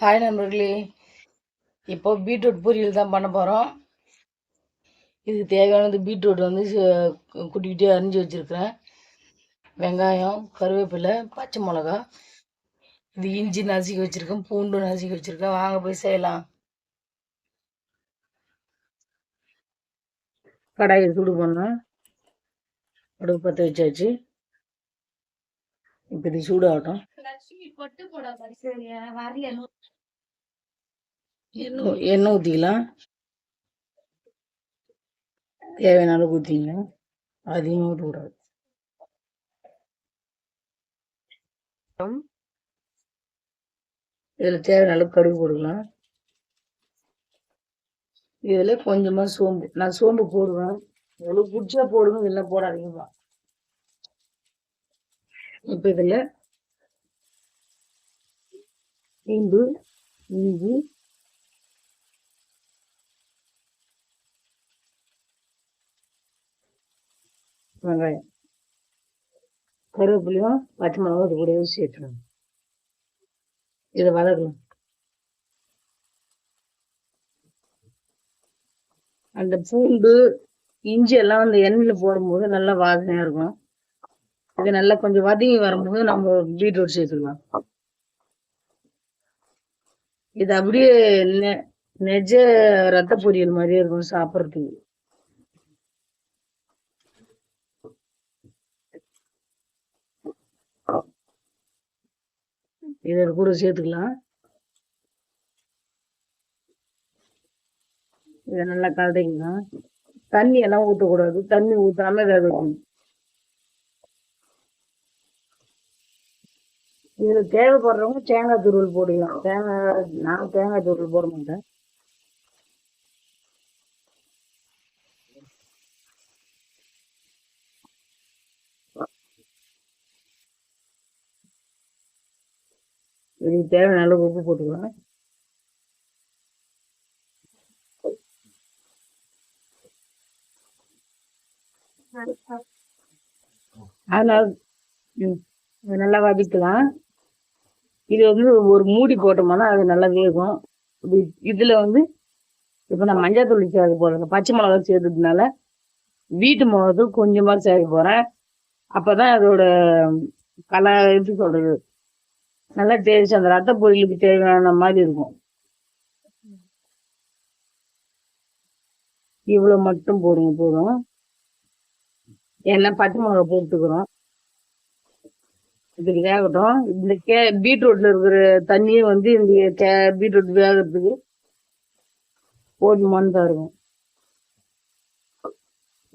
Hi நண்பர்களே. இப்போ beetroot பொரியல் தான் பண்ண போகிறோம் இதுக்கு தேவையானது பீட்ரூட் வந்து குட்டிக்கிட்டே குட்டி குட்டியாக அரிஞ்சு வச்சுருக்கிறேன். வெங்காயம் கருவேப்பிலை பச்சை மிளகா. இது இஞ்சி நசுக்கி வச்சுருக்கேன் பூண்டு நசுக்கி வச்சுருக்கேன். வாங்க போய் செய்யலாம். கடாயை சூடு பண்ணோம் அடுப்பு பற்ற வச்சாச்சு. இப்போ இது சூடாகட்டும். எண்ணெய் எண்ணெய் ஊற்றிக்கலாம் தேவையான அளவுக்கு ஊற்றிங்க அதிகமாக ஊற்றக்கூடாது இதில் தேவையான அளவுக்கு கடுகு போட்டுக்கலாம் இதில் கொஞ்சமாக சோம்பு. நான் சோம்பு போடுவேன். எவ்வளோ பிடிச்சா போடுங்க இல்லை போடாதீங்கப்பா இப்போ இதில் பூண்டு இஞ்சி வெங்காயம். கருவேப்பிலையும் பச்சை மிளகா அது கூடவே சேர்த்துக்கணும் இதை வதக்கலாம் அந்த பூண்டு இஞ்சி எல்லாம் அந்த எண்ணெயில் போடும்போது நல்லா வாசனையாக இருக்கும். இது நல்லா கொஞ்சம் வதங்கி வரும்போது நம்ம பீட்ரூட் சேர்த்துக்கலாம். இது அப்படியே நெ- நெஜ ரத்த பொரியல் மாதிரியே இருக்கும் சாப்பிட்றதுக்கு. இதை கூட சேர்த்துக்கலாம். இதை நல்லா கலந்துக்கலாம் தண்ணி எல்லாம் ஊற்றக்கூடாது தண்ணி ஊற்றாம இதை இதில் தேவைப்படுறவங்க தேங்காய் துருவல் போட்டுக்கலாம் தேங்காய் நான் தேங்காய் துருவல் போட மாட்டேன். இதுக்கு தேவையான அளவு உப்பு போட்டுக்கலாம் அதனால இதை நல்லா வதக்கலாம். இது வந்து ஒரு மூடி போட்டோம்னா அது நல்லா வேகும் இதில் வந்து இப்போ நான் மஞ்சள் தூள் சேர்க்க போகிறேன் பச்சை மிளகா சேர்த்ததுனால வீட்டு மிளகாத்தூள் கொஞ்சமாக சேர்க்க போகிறேன் அப்போ தான் அதோட கலா எப்படி சொல்கிறது நல்லா டேஸ்ட் அந்த ரத்த பொரியலுக்கு தேவையான மாதிரி இருக்கும். இவ்வளோ மட்டும் போடுங்க போதும். ஏன்னா பச்சை மிளகா போட்டுக்கிறோம். இதுக்கு வேகட்டும் இந்த கே பீட்ரூட்ல இருக்கிற தண்ணியே வந்து இந்த கே பீட்ரூட் வேகிறதுக்கு போதுமானதா இருக்கும்.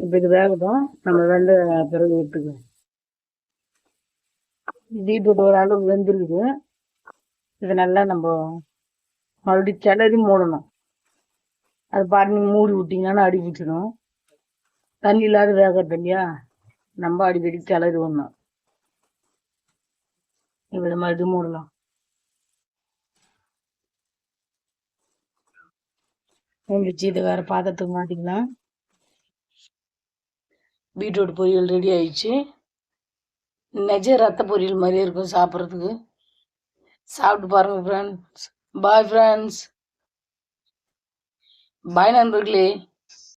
இப்போ இது வேகட்டும். நம்ம வெந்த பிறகு விட்டுக்கலாம். பீட்ரூட் ஒரு அளவு வெந்திருக்குது. இதை நல்லா நம்ம மறுபடியும் கிளறி மூடணும். அது பாட்டு மூடி விட்டீங்கன்னா அடி பிடிச்சிடும். தண்ணி இல்லாத வேகட்டும் இல்லையா? நம்ம அடிக்கடி கிளறி விடணும். இதை மறுபடியும் மூடலாம். வச்சு இதை வேற பாத்திரத்துக்கு மாட்டிக்கலாம் பீட்ரூட் பொரியல் ரெடி ஆயிடுச்சு. நெஜ ரத்த பொரியல் மாதிரியே இருக்கும் சாப்பிட்றதுக்கு. சாப்பிட்டு பாருங்க ஃப்ரெண்ட்ஸ் பாய் ஃப்ரெண்ட்ஸ் பாய் நண்பர்களே.